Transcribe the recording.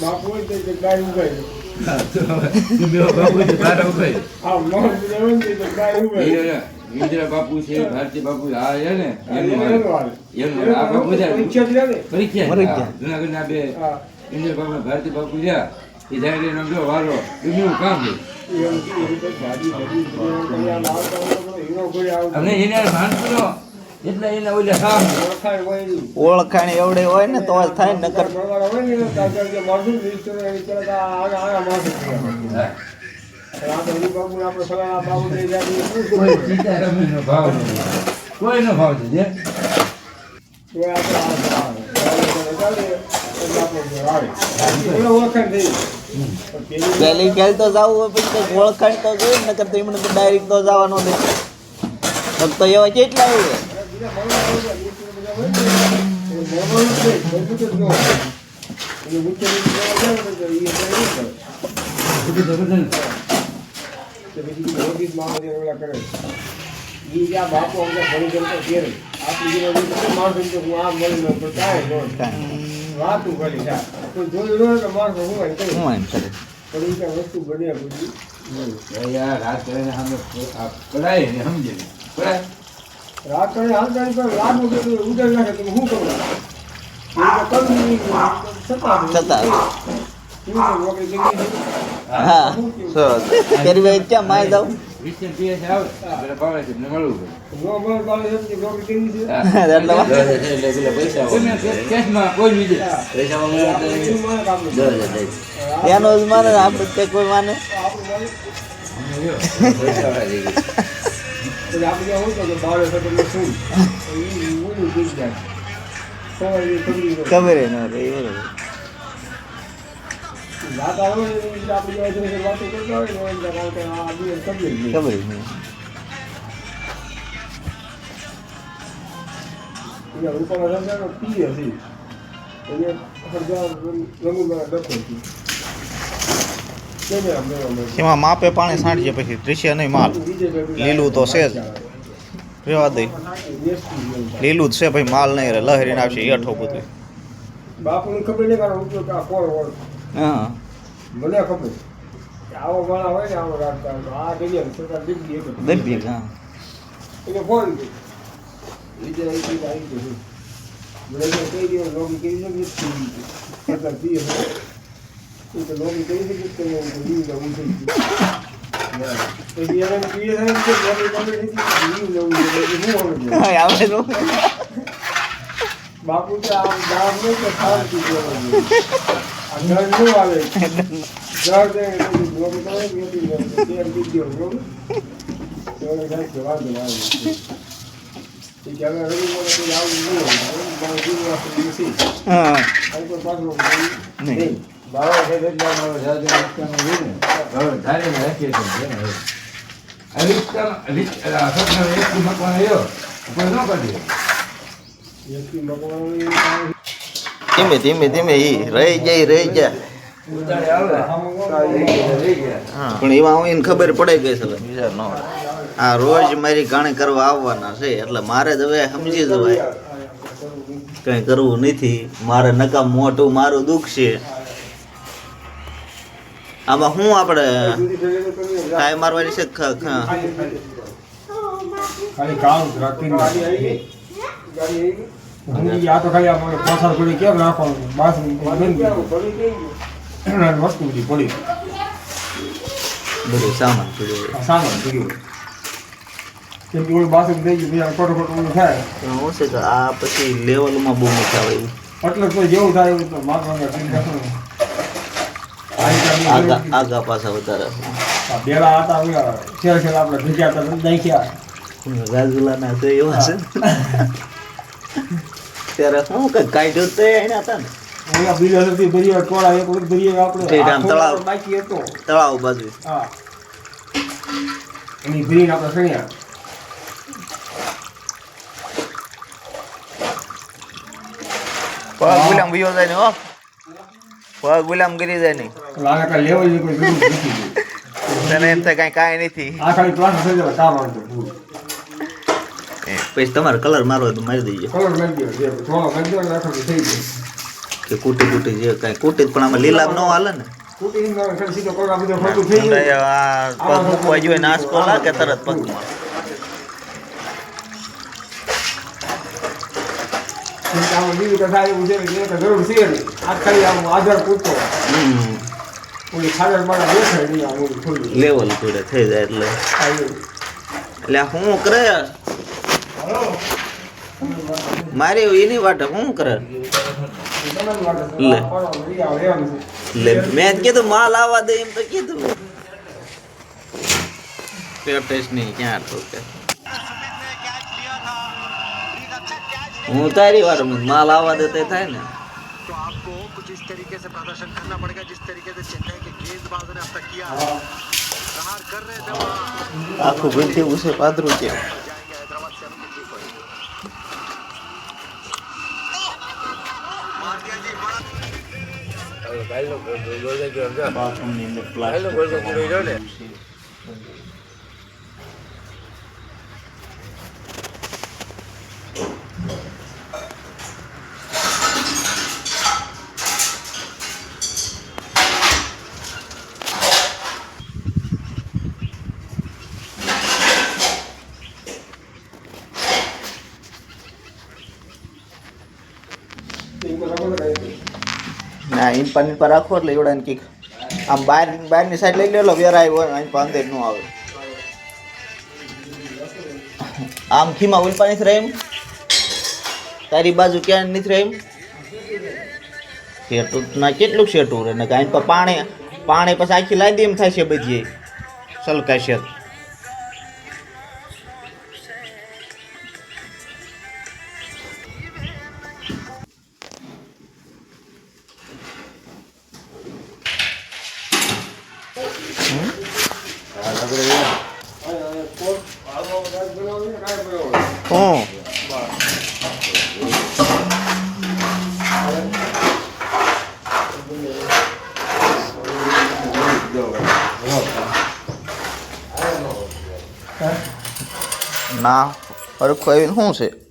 બાપુ હોય તો ગાય ઉગાય બાપુ છે, ઇન્દિરા બાપુ ભારતી બાપુ ને એનું એનું. એનું આ છે પરીક્ષા ને. હા, ગયા. જુનાગઢના બે ઇન્દિરા બાપુ ભારતી બાપુ છે એ જાય એનો જો વારો દુનિયાનું કામ છે એમ કે એ રીતે ભાજી ભાજી કરી એટલે એને ઓલે ઓળખાણ એવડે હોય ને તો થાય ને નકર કોઈનો ભાવ છે પેલી ગેલ તો જવું હોય પછી કંઈક ઓળખાણ તો જોઈએ નકર તો એમને તો ડાયરેક્ટ તો જવાનો નહીં ફક્ત તો એવા કેટલા હોય? ને, ને, ન ને તો તો તો પછી બાપુ અમને ભણી ગમતો ઘેરે. આપણી માણસો એમ હું આમ મળી લઉં, પણ કાંઈ ન. વાતું કરી. કોઈ જોયું ન તો માણસો હું. એમ કરે પણ એ કાંઈ વસ્તુ બને બધી નહીં. યાર રાત કરીને સામે આ પડાય ને સમજે ને. પડાય રાત કરીને હાલતા નહીં પણ રાત વખતે નાખે તો હું કરું? તો તો તે એનો જ માને આપણે તે કોઈ માને. એટલે આપણે હોય તો હતો એટલે શું? ઓલું એ ખબર ન રહે બરોબર ખબર નહીં. ખબર જ નહીં એટલે પીએ છે. એને હરગાવ રંગીલા ડખો છે. કેમે આમ લેવા માંડ્યો? એમાં માપે પાણી છાંટજે પછી દ્રશ્ય નહીં માલ બીજે ભેગું લીલું તો છે જ. રેવા દઈ દેશી જેવું. લીલું જ છે ભાઈ માલ નહીં રહે લહેરીને આવશે હેઠો બધું બાપુને ખબર નહીં કારણ ઉપયોગ આ કોણ હોય હા મને ખબર કે આવો માણા હોય ને આવો રાખતા હોય તો આ જગ્યાએ સરકાર દીધી એક જ. દબી હા એને ફોન કર્યો. બીજે આવી ગયું, આવી ગયું. મને તો કહી દે નોકરી કરી છે પીએ છે. એ તો પીએ છે ને તો બાપુ આ ગામ ડર ન આવે ડર દે એટલે નોકરી કરે નથી કરતો. તે એમ કીધી? તો આવે. નહીં હા કોઈ પાછું નહીં. બાવા હવે ધારીને રાખીએ છીએ એકથી કોઈ ન એકથી ધીમે ધીમે ધીમે ઈ રહી જાય રહી જાય. પણ એમાં હું એને ખબર પડે ગઈ છે બીજા ન આ રોજ મારી ગાણે કરવા આવવાના છે એટલે મારે જ હવે સમજી જવાય. કંઈ કરવું નથી. મારે નકામ મોટું મારું દુઃખ છે. આમાં શું આપણે કાંઈ મારવાની છે ખાલી કામ રાખીને ગાડી આ તો ખાલી આપણે પાછળ પડી કેમ રાખવાનું કર્યું. વસ્તુ બધી પડી. બધું સામાન પડ્યો સામાન પડ્યું કેમ કે ઓલું બાથરૂમ થઈ ગયું બીજા ખોટું ખોટું ઓલું થાય. હું છે આ પછી લેવલમાં બહુ મજા આવે એટલે તો જેવું થાય એવું તો માથાના ટીમ રાખવાનું. આ રીતે આપણે આગા આગા પાછા વધારે. બેલા હતા છેલ્લે છેલ્લે આપણે ભેગા હતા નાખ્યા. રાજુલાના તો એવા છે. ત્યારે હું કઈ કાઢ્યો તો એના હતા ને. બીજા સુધી ભરીએ ટોળા એક વખત ભરીએ આપણે ઠીક, આમ આ થોડો તળાવ. બાકી હતો. તળાવ બાજુ. હા. એની ભરીને આપણે સણ્યા પગ ગુલામ વિયો જાય ને હો. પગ ગુલામ ગીરી જાય નહીં. લાગે કાંઈ લેવલની કોઈ જરૂર નથી તને એમ થાય કાંઈ કાંઈ નથી. આ ખાલી પ્લાન થઈ જાય કામ આવતો પછી તમારે કલર મારવા તો મારી દઈએ કલર નાખી દો થોડો નાખી દો એટલે થઈ જાય કે કૂટી કૂટી જે કાંઈ કૂટી પણ આમાં લીલામ ન હાલે ને. કુટી સીધો પગ આ થઈ પગ મૂકવા જોઈએ લાગે તરત પગમાં. આમાં બીજું કઈ એવું છે ને એને જરૂર છે નહીં. આ ખાલી આમ આધાર પૂરતો ઓલી ખાદર મારા દેખાય નહીં આમ ખુલ્લું. લેવલ પૂરે થઈ જાય એટલે. એટલે આ શું કરે? મારે એની વાટે શું કરે? લે. મેં કીધું માલ આવવા દે એમ તો કીધું. ટેસ્ટ નહીં ક્યાં ઠોકે હું તારી વાર માલ આવવા દે તે થાય ને तो आपको कुछ इस तरीके से प्रदर्शन करना पड़ेगा जिस तरीके से चेन्नई के गेंदबाजों ने अब तक किया है प्रहार कर रहे थे वहाँ આખું ભીંથી ઉસે પાથરું છે जाएंगे हैदराबाद सेवन की थ्री पॉइंट मार दिया जी बड़ा કાલનો ને એમ પાણી પર રાખો એટલે એવડા કંઈક. આમ બહાર, બહારની સાઈડ લઈ લેલો, વેરાય હોય અહીં પણ અંદર નો આવે. આમ ખીમા ઉલપા નથી રહી તારી બાજુ ક્યાં નથી રહી શેટું ના, કેટલું શેટું રહે? ને કાંઈ પાણી પાણી પછી આખી લાદી એમ થાય છે બધી. સલકાય છે ના હરખું આવીને શું છે?